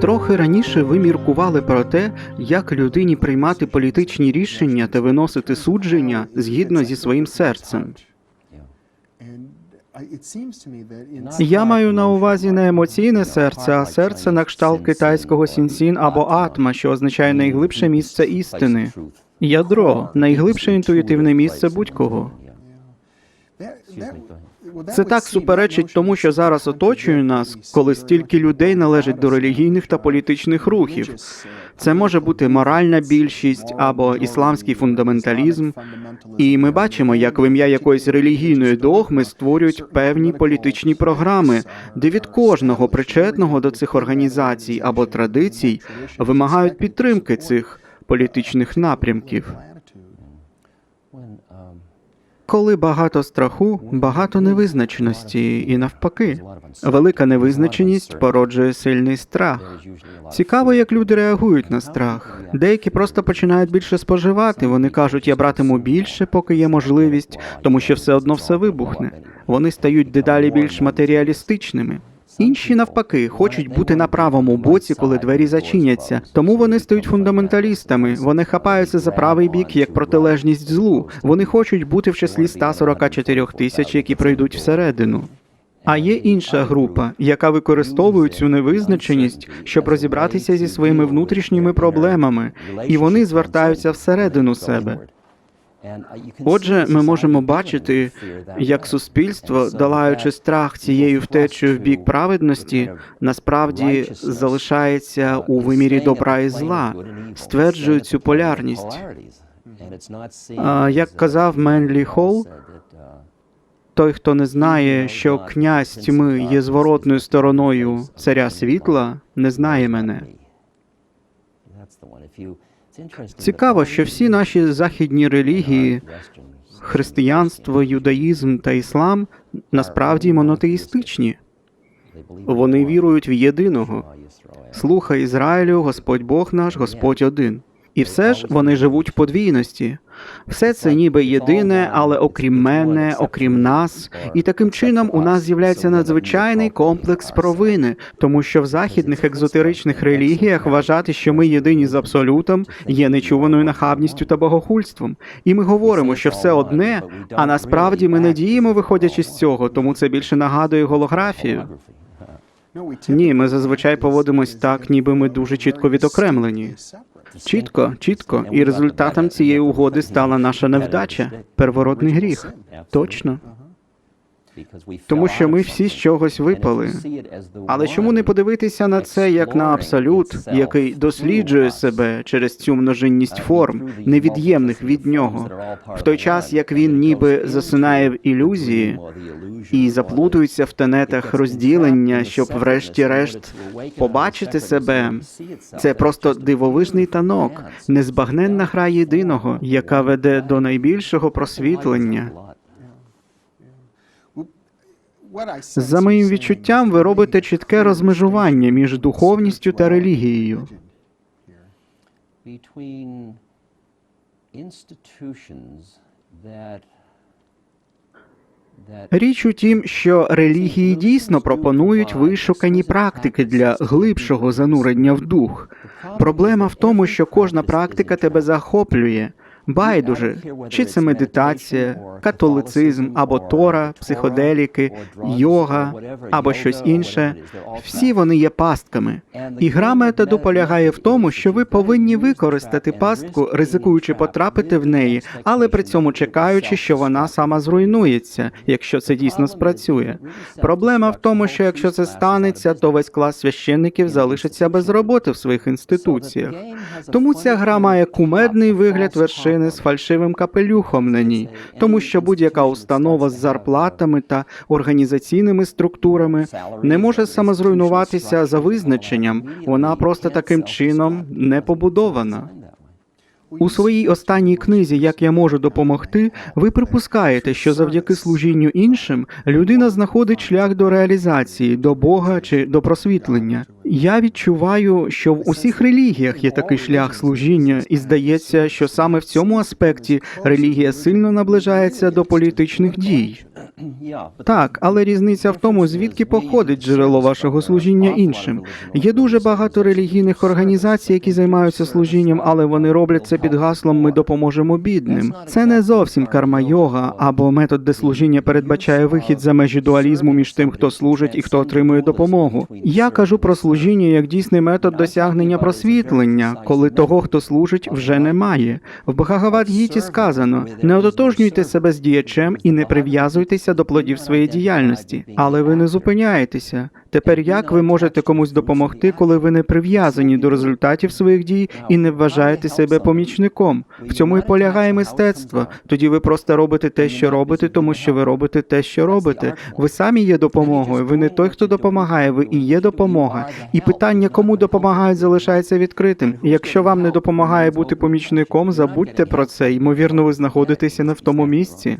Трохи раніше ви міркували про те, як людині приймати політичні рішення та виносити судження згідно зі своїм серцем. Я маю на увазі не емоційне серце, а серце на кшталт китайського сінсін або атма, що означає найглибше місце істини. Ядро найглибше інтуїтивне місце будь-кого. Це так суперечить тому, що зараз оточує нас, коли стільки людей належить до релігійних та політичних рухів. Це може бути моральна більшість або ісламський фундаменталізм. І ми бачимо, як в ім'я якоїсь релігійної догми створюють певні політичні програми, де від кожного причетного до цих організацій або традицій вимагають підтримки цих політичних напрямків. Коли багато страху, багато невизначеності, і навпаки, велика невизначеність породжує сильний страх. Цікаво, як люди реагують на страх. Деякі просто починають більше споживати. Вони кажуть, я братиму більше, поки є можливість, тому що все одно все вибухне. Вони стають дедалі більш матеріалістичними. Інші навпаки хочуть бути на правому боці, коли двері зачиняться. Тому вони стають фундаменталістами. Вони хапаються за правий бік як протилежність злу. Вони хочуть бути в числі 144 тисяч, які прийдуть всередину. А є інша група, яка використовує цю невизначеність, щоб розібратися зі своїми внутрішніми проблемами, і вони звертаються всередину себе. Отже, ми можемо бачити, як суспільство, долаючи страх цією втечею в бік праведності, насправді залишається у вимірі добра і зла, стверджує цю полярність. Як казав Менлі Холл, той, хто не знає, що князь тьми є зворотною стороною царя світла, не знає мене. Цікаво, що всі наші західні релігії, християнство, юдаїзм та іслам насправді монотеїстичні. Вони вірують в єдиного. Слухай Ізраїлю, Господь Бог наш, Господь один. І все ж вони живуть в подвійності. Все це ніби єдине, але окрім мене, окрім нас, і таким чином у нас з'являється надзвичайний комплекс провини, тому що в західних екзотеричних релігіях вважати, що ми єдині з абсолютом, є нечуваною нахабністю та богохульством. І ми говоримо, що все одне, а насправді ми не діємо, виходячи з цього, тому це більше нагадує голографію. Ні, ми зазвичай поводимось так, ніби ми дуже чітко відокремлені. Чітко, чітко, і результатом цієї угоди стала наша невдача, первородний гріх. Точно. Тому що ми всі з чогось випали. Але чому не подивитися на це як на абсолют, який досліджує себе через цю множинність форм, невід'ємних від нього, в той час як він ніби засинає в ілюзії і заплутується в тенетах розділення, щоб, врешті-решт, побачити себе. Це просто дивовижний танок, незбагненна гра єдиного, яка веде до найбільшого просвітлення. За моїм відчуттям, ви робите чітке розмежування між духовністю та релігією. Річ у тім, що релігії дійсно пропонують вишукані практики для глибшого занурення в дух. Проблема в тому, що кожна практика тебе захоплює. Байдуже, чи це медитація, католицизм або тора, психоделіки, йога або щось інше. Всі вони є пастками. І гра методу полягає в тому, що ви повинні використати пастку, ризикуючи потрапити в неї, але при цьому чекаючи, що вона сама зруйнується, якщо це дійсно спрацює. Проблема в тому, що якщо це станеться, то весь клас священників залишиться без роботи в своїх інституціях. Тому ця гра має кумедний вигляд вершини з фальшивим капелюхом на ній, тому що будь-яка установа з зарплатами та організаційними структурами не може самозруйнуватися за визначенням. Вона просто таким чином не побудована. У своїй останній книзі Як я можу допомогти, ви припускаєте, що завдяки служінню іншим людина знаходить шлях до реалізації, до Бога чи до просвітлення. Я відчуваю, що в усіх релігіях є такий шлях служіння, і здається, що саме в цьому аспекті релігія сильно наближається до політичних дій. Так, але різниця в тому, звідки походить джерело вашого служіння іншим. Є дуже багато релігійних організацій, які займаються служінням, але вони роблять це під гаслом Ми допоможемо бідним. Це не зовсім карма-йога або метод, де служіння передбачає вихід за межі дуалізму між тим, хто служить і хто отримує допомогу. Я кажу про служіння як дійсний метод досягнення просвітлення, коли того, хто служить, вже немає. В Бхагавад-гіті сказано: не ототожнюйте себе з діячем і не прив'язуйтеся до плодів своєї діяльності. Але ви не зупиняєтеся. Тепер як ви можете комусь допомогти, коли ви не прив'язані до результатів своїх дій і не вважаєте себе помічником? В цьому і полягає мистецтво. Тоді ви просто робите те, що робите, тому що ви робите те, що робите. Ви самі є допомогою. Ви не той, хто допомагає, ви і є допомога. І питання, кому допомагають, залишається відкритим. Якщо вам не допомагає бути помічником, забудьте про це. Ймовірно, ви знаходитеся не в тому місці.